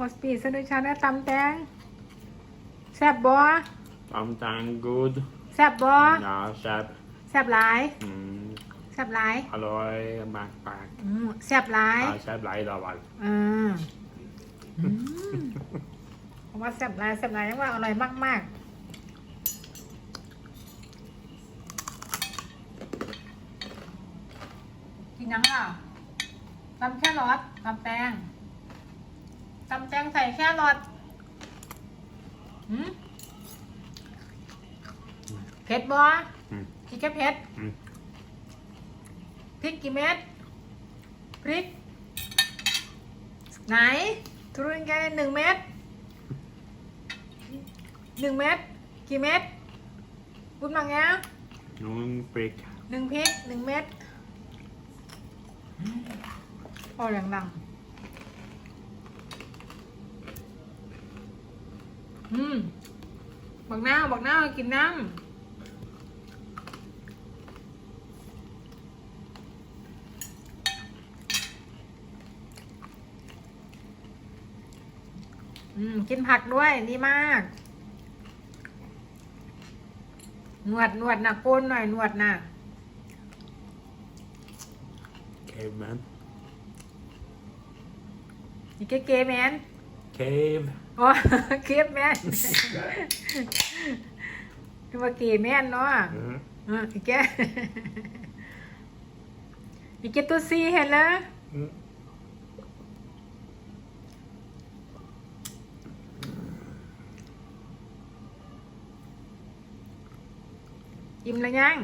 มอสปีสนุชานะตำแตงแซ่บบ่ Sometimes good. แซ่บบ่ Ja, chef. แซ่บหลาย Mm. แซ่บหลาย Halloj, Mac Pack. อืมแซ่บหลาย Ja, chef Leidaval. อืมอืมผมว่าแซ่บหลายแซ่บหลายยังว่าอร่อยมากๆกินยังล่ะตำแค่รสตำแตง ตำแตงใส่แค่รสหืมเผ็ดบ่ Mm. กี่แค่เผ็ด Mm. พริกกี่เม็ด พริก ไหน ทุเรียนแกหนึ่งเม็ดหนึ่งเม็ด กี่เม็ดพูดมาไง Någon prick. หนึ่งพริกหนึ่งเม็ดพออย่างดัง อืมบักหน้าวบักหน้าวกินน้ำอืม กินผักด้วยดีมาก หนวดหนวดนะโกนหน่อยหนวดนะ Caveman. อีกเกแมน Cave. อ๋อเคฟแมนคือว่าเกแมนเนาะ Mm. อะอีกแกอีกแกตัวซีเห็นแล้ว Mm. อิ่มแล้วยัง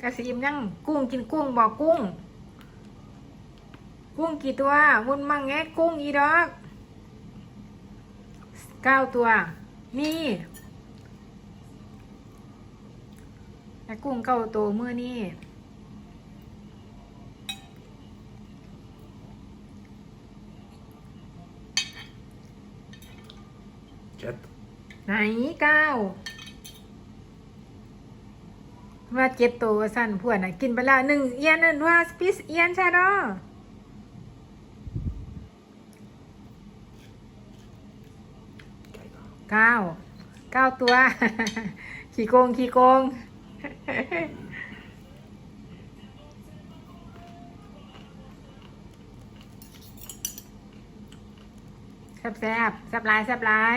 กะสิอิ่มยัง กุ้งกินกุ้งบอกกุ้ง กุ้งกี่ตัว วุ้นมั่งแงะกุ้งอีดอก เก้าตัว นี่แต่กุ้งเก้าตัวเมื่อนี้ Chet. ไหนเก้าว่าเจ็ดตัวสั่นพวกน่ะกินไปแล้วหนึ่งเอียนนั่นว่าสปิสเอียนใช่ดอ เก้าเก้าตัว ขี่โกงขี่โกง แซบแซบแซบหลายแซบหลาย